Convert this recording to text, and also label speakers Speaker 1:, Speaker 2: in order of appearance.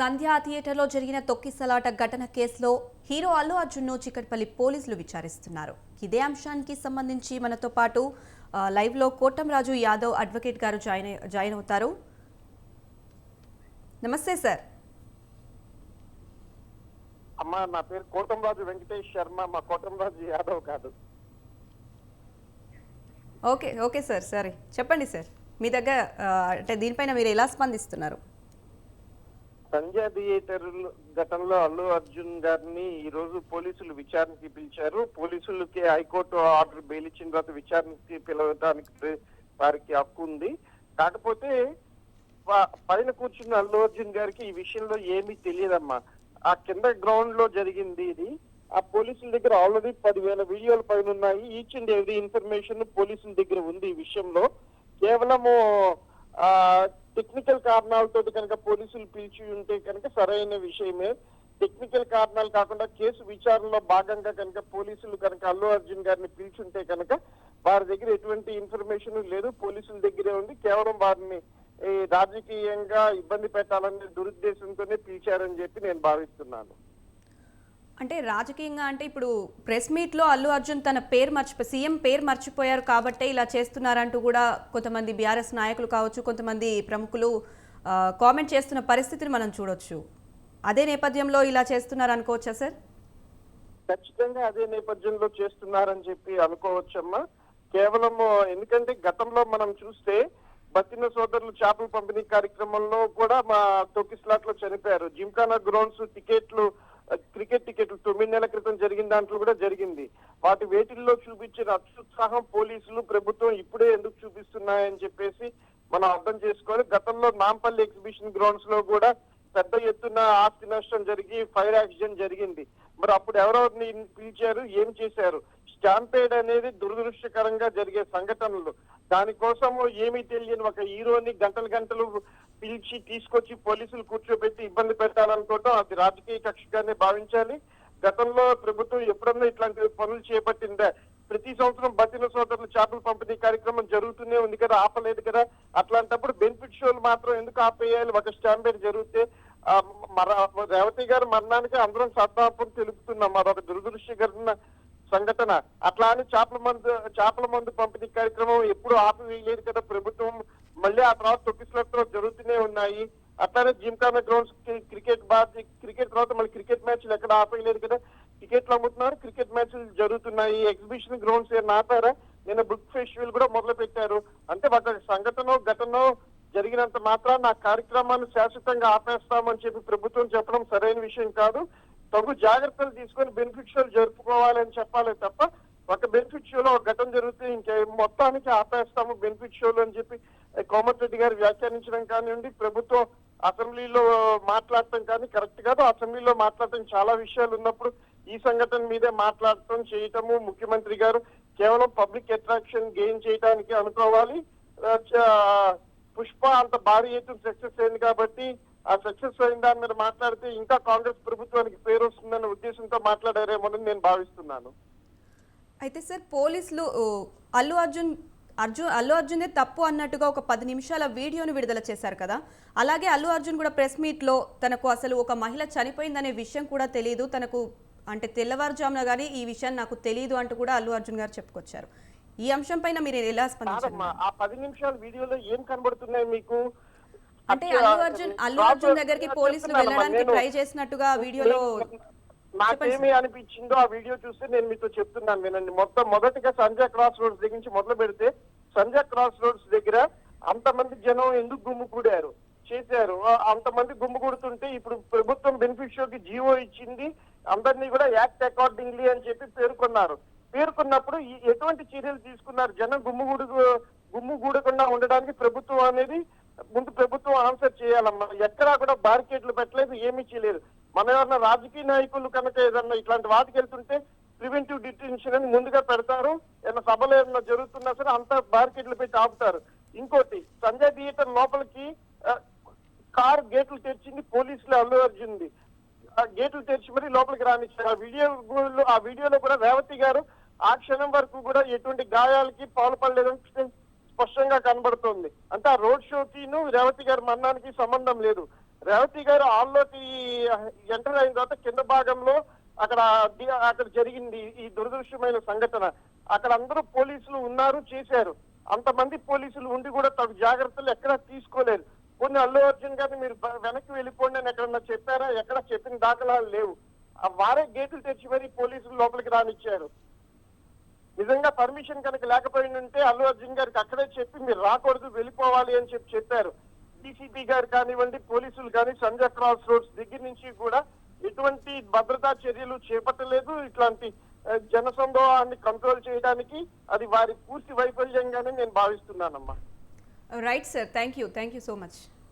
Speaker 1: సంధ్యా థియేటర్లో జరిగిన తొక్కిసలాట ఘటన కేసులో హీరో అల్లు అర్జున్ను చికట్పల్లి పోలీసులు విచారిస్తున్నారు. ఇదే అంశానికి సంబంధించి మనతో పాటు లైవ్లో కోటంరాజు యాదవ్ అడ్వకేట్ గారు జాయిన్ జాయిన్ అవుతారు. నమస్తే సార్.
Speaker 2: అమ్మా నా పేరు కోటంరాజు వెంకటేష్ శర్మ మా కోటంరాజు యాదవ్ కాదు.
Speaker 1: ఓకే ఓకే సార్ సరే. చెప్పండి సార్. మీ దగ్గర అంటే దీనిపైన మీరు ఎలా స్పందిస్తున్నారు?
Speaker 2: సంజయ్ థియేటర్ ఘటనలో అల్లు అర్జున్ గారిని ఈ రోజు పోలీసులు విచారణకి పిలిచారు. పోలీసులకి హైకోర్టు ఆర్డర్ బెయిల్ ఇచ్చిన తర్వాత విచారణకి పిలవడానికి వారికి హక్కు ఉంది. కాకపోతే ప- పైన కూర్చున్న అల్లు అర్జున్ గారికి ఈ విషయంలో ఏమీ తెలియదమ్మా. ఆ కింద గ్రౌండ్లో జరిగింది ఇది. ఆ పోలీసుల దగ్గర ఆల్రెడీ పదివేల వీడియోల పైన ఉన్నాయి. ఈచ్ అండ్ ఎవ్రీ ఇన్ఫర్మేషన్ పోలీసుల దగ్గర ఉంది ఈ విషయంలో. కేవలము ఆ టెక్నికల్ కారణాలతో కనుక పోలీసులు పిలిచి ఉంటే కనుక సరైన విషయమే. టెక్నికల్ కారణాలు కాకుండా కేసు విచారణలో భాగంగా కనుక పోలీసులు కనుక అల్లు అర్జున్ గారిని పిలిచుంటే కనుక వారి దగ్గర ఎటువంటి ఇన్ఫర్మేషన్ లేదు. పోలీసుల దగ్గరే ఉంది కేవలం వారిని ఈ రాజకీయంగా ఇబ్బంది పెట్టాలనే దురుద్దేశంతోనే పిలిచారని చెప్పి నేను భావిస్తున్నాను.
Speaker 1: అంటే రాజకీయంగా అంటే ఇప్పుడు ప్రెస్ మీట్లో అల్లు అర్జున్ తన పేరు మర్చిపో సీఎం పేరు మర్చిపోయారు కాబట్టే ఇలా చేస్తున్నారంటూ కూడా కొంతమంది బీఆర్ఎస్ నాయకులు కావచ్చు కొంతమంది ప్రముఖులు కామెంట్ చేస్తున్న పరిస్థితిని మనం చూడొచ్చు. అదే నేపథ్యంలో ఇలా చేస్తున్నారు అనుకోవచ్చా సార్?
Speaker 2: ఖచ్చితంగా అదే నేపథ్యంలో చేస్తున్నారని చెప్పి అనుకోవచ్చమ్మా. కేవలం ఎందుకంటే గతంలో మనం చూస్తే బతిన సోదరులు చేపల పంపిణీ కార్యక్రమంలో కూడా మా తొక్కిస్లాట్లో చనిపోయారు. జిమ్ఖానా గ్రౌండ్స్ టికెట్లు క్రికెట్ టికెట్లు తొమ్మిది నెలల క్రితం జరిగిన దాంట్లో కూడా జరిగింది. వాటి వేటిల్లో చూపించిన అత్యుత్సాహం పోలీసులు ప్రభుత్వం ఇప్పుడే ఎందుకు చూపిస్తున్నాయని చెప్పేసి మనం అర్థం చేసుకోవాలి గతంలో నాంపల్లి ఎగ్జిబిషన్ గ్రౌండ్స్లో కూడా పెద్ద ఎత్తున ఆస్తి నష్టం జరిగి ఫైర్ యాక్సిడెంట్ జరిగింది. మరి అప్పుడు ఎవరెవరిని పిలిచారు ఏం చేశారు? స్టాంపేడ్ అనేది దురదృష్టకరంగా జరిగే సంఘటనలు. దానికోసం ఏమీ తెలియని ఒక హీరోని గంటలు గంటలు పిలిచి తీసుకొచ్చి పోలీసులు కూర్చోబెట్టి ఇబ్బంది పెట్టాలనుకోవటం అది రాజకీయ కక్షగానే భావించాలి. గతంలో ప్రభుత్వం ఎప్పుడన్నా ఇట్లాంటి పనులు చేపట్టిందా? ప్రతి సంవత్సరం బతిన సోదరులు చేపలు పంపిణీ కార్యక్రమం జరుగుతూనే ఉంది కదా ఆపలేదు కదా? అట్లాంటప్పుడు బెనిఫిట్ షోలు మాత్రం ఎందుకు ఆపేయాలి? ఒక స్టాంపేడ్ జరిగితే మర రేవతి గారి మరణానికి అందరం సద్దాపం తెలుపుతున్నాం. మరొక దురదృష్టకరమైన సంఘటన. అట్లా అని చేపల మందు చేపల మందు పంపిణీ కార్యక్రమం ఎప్పుడు ఆపివేయలేదు కదా ప్రభుత్వం. మళ్ళీ ఆ తర్వాత తొక్కిసలతో జరుగుతూనే ఉన్నాయి. అట్లానే జిమ్ఖానా గ్రౌండ్స్ క్రికెట్ బాత్ క్రికెట్ తర్వాత మళ్ళీ క్రికెట్ మ్యాచ్లు ఎక్కడ ఆపేయలేదు కదా. టికెట్లు అమ్ముతున్నారు క్రికెట్ మ్యాచ్లు జరుగుతున్నాయి. ఎగ్జిబిషన్ గ్రౌండ్స్ ఏమైనా ఆపారా? నిన్న బుక్ ఫెస్టివల్ కూడా మొదలు పెట్టారు. అంటే ఒక సంఘటన ఘటన జరిగినంత మాత్రాన నా కార్యక్రమాన్ని శాశ్వతంగా ఆపేస్తామని చెప్పి ప్రభుత్వం చెప్పడం సరైన విషయం కాదు. తగు జాగ్రత్తలు తీసుకొని బెనిఫిట్ షోలు జరుపుకోవాలని చెప్పాలి తప్ప ఒక బెనిఫిట్ షోలో ఒక ఘటన జరిగితే ఇంకా మొత్తానికి ఆపేస్తాము బెనిఫిట్ షోలు అని చెప్పి కోమటిరెడ్డి గారు వ్యాఖ్యానించడం కానివ్వండి ప్రభుత్వం అసెంబ్లీలో మాట్లాడటం కానీ కరెక్ట్ కాదు. అసెంబ్లీలో మాట్లాడటం చాలా విషయాలు ఉన్నప్పుడు ఈ సంఘటన మీదే మాట్లాడటం చేయటము ముఖ్యమంత్రి గారు కేవలం పబ్లిక్ అట్రాక్షన్ గెయిన్ చేయడానికి అనుకోవాలి. పుష్ప అంత భారీ ఎత్తున సక్సెస్ అయింది కాబట్టి ఆ సక్సెస్ అయిన దాని మీద మాట్లాడితే ఇంకా కాంగ్రెస్ ప్రభుత్వానికి పేరు వస్తుందన్న ఉద్దేశంతో మాట్లాడారేమోనని నేను భావిస్తున్నాను.
Speaker 1: అయితే సార్ పోలీసులు అల్లు అర్జున్ అర్జున్ అల్లు అర్జున్దే తప్పు అన్నట్టుగా ఒక పది నిమిషాల వీడియోను విడుదల చేశారు కదా. అలాగే అల్లు అర్జున్ కూడా ప్రెస్ మీట్లో తనకు అసలు ఒక మహిళ చనిపోయిందనే విషయం కూడా తెలియదు తనకు అంటే తెల్లవారుజామున కానీ ఈ విషయం నాకు తెలియదు అంటూ కూడా అల్లు అర్జున్ గారు చెప్పుకొచ్చారు. ఈ అంశం పైన మీరు ఎలా స్పందించారు
Speaker 2: ఆ పది నిమిషాల వీడియోలో ఏం కనబడుతున్నాయి మీకు?
Speaker 1: అంటే అల్లు అర్జున్ అల్లు అర్జున్ దగ్గరికి పోలీసులు వెళ్ళడానికి ట్రై చేసినట్టుగా వీడియోలో
Speaker 2: నాకేమి అనిపించిందో ఆ వీడియో చూస్తే నేను మీతో చెప్తున్నాను వినండి. మొత్తం మొదటిగా సంజయ్ క్రాస్ రోడ్స్ దగ్గర నుంచి మొదలు పెడితే సంజయ్ క్రాస్ రోడ్స్ దగ్గర అంతమంది జనం ఎందుకు గుమ్ముకూడారు చేశారు. అంతమంది గుమ్ముకూడుతుంటే ఇప్పుడు ప్రభుత్వం బెనిఫిట్ షోకి జీవో ఇచ్చింది. అందరినీ కూడా యాక్ట్ అకార్డింగ్లీ అని చెప్పి పేర్కొన్నారు. పేర్కొన్నప్పుడు ఎటువంటి చర్యలు తీసుకున్నారు? జనం గుమ్ముగూడు గుమ్ముగూడకుండా ఉండడానికి ప్రభుత్వం అనేది ముందు ప్రభుత్వం ఆన్సర్ చేయాలమ్మా. ఎక్కడా కూడా బ్యారికేడ్లు పెట్టలేదు ఏమీ చేయలేదు. మన ఎవరన్నా రాజకీయ నాయకులు కనుక ఏదన్నా ఇట్లాంటి వాటికి వెళ్తుంటే ప్రివెంటివ్ డిటెన్షన్ అని ముందుగా పెడతారు. ఏదైనా సభలు ఏదైనా జరుగుతున్నా సరే అంతా బ్యారికేడ్లు పెట్టి ఆపుతారు. ఇంకోటి సంజయ్ థియేటర్ లోపలికి కార్ గేట్లు తెరిచింది పోలీసులు అల్లు అర్జున్ది. ఆ గేట్లు తెరిచి మరి లోపలికి రానిచ్చారు. ఆ వీడియో ఆ వీడియోలో కూడా రేవతి గారు ఆ క్షణం వరకు కూడా ఎటువంటి గాయాలకి పాల్పడలేదని స్పష్టంగా కనబడుతోంది. అంటే ఆ రోడ్ షోకిను రేవతి గారి మరణానికి సంబంధం లేదు. రేవతి గారు హాల్లోకి ఎంటర్ అయిన తర్వాత కింద భాగంలో అక్కడ అక్కడ జరిగింది ఈ దురదృష్టమైన సంఘటన. అక్కడ అందరూ పోలీసులు ఉన్నారు చేశారు. అంతమంది పోలీసులు ఉండి కూడా తగు జాగ్రత్తలు ఎక్కడా తీసుకోలేదు కొన్ని అల్లు అర్జున్ గారిని మీరు వెనక్కి వెళ్ళిపోండి అని ఎక్కడన్నా చెప్పారా? ఎక్కడ చెప్పిన దాఖలాలు లేవు. ఆ వారే గేట్లు తెచ్చి మరీ పోలీసులు లోపలికి రానిచ్చారు. నిజంగా పర్మిషన్ కనుక లేకపోయిందంటే అల్లు అర్జున్ గారికి అక్కడే చెప్పి మీరు రాకూడదు వెళ్ళిపోవాలి అని చెప్పి చెప్పారు. డీసీపీ గారు కానివ్వండి పోలీసులు కానీ సంజయ్ క్రాస్ రోడ్స్ దగ్గర నుంచి కూడా ఎటువంటి భద్రతా చర్యలు చేపట్టలేదు. ఇట్లాంటి ఆ, జనసందోహాన్ని కంట్రోల్ చేయడానికి అది వారి పూర్తి వైఫల్యంగానే నేను భావిస్తున్నానమ్మా.
Speaker 1: Right sir thank you thank you so much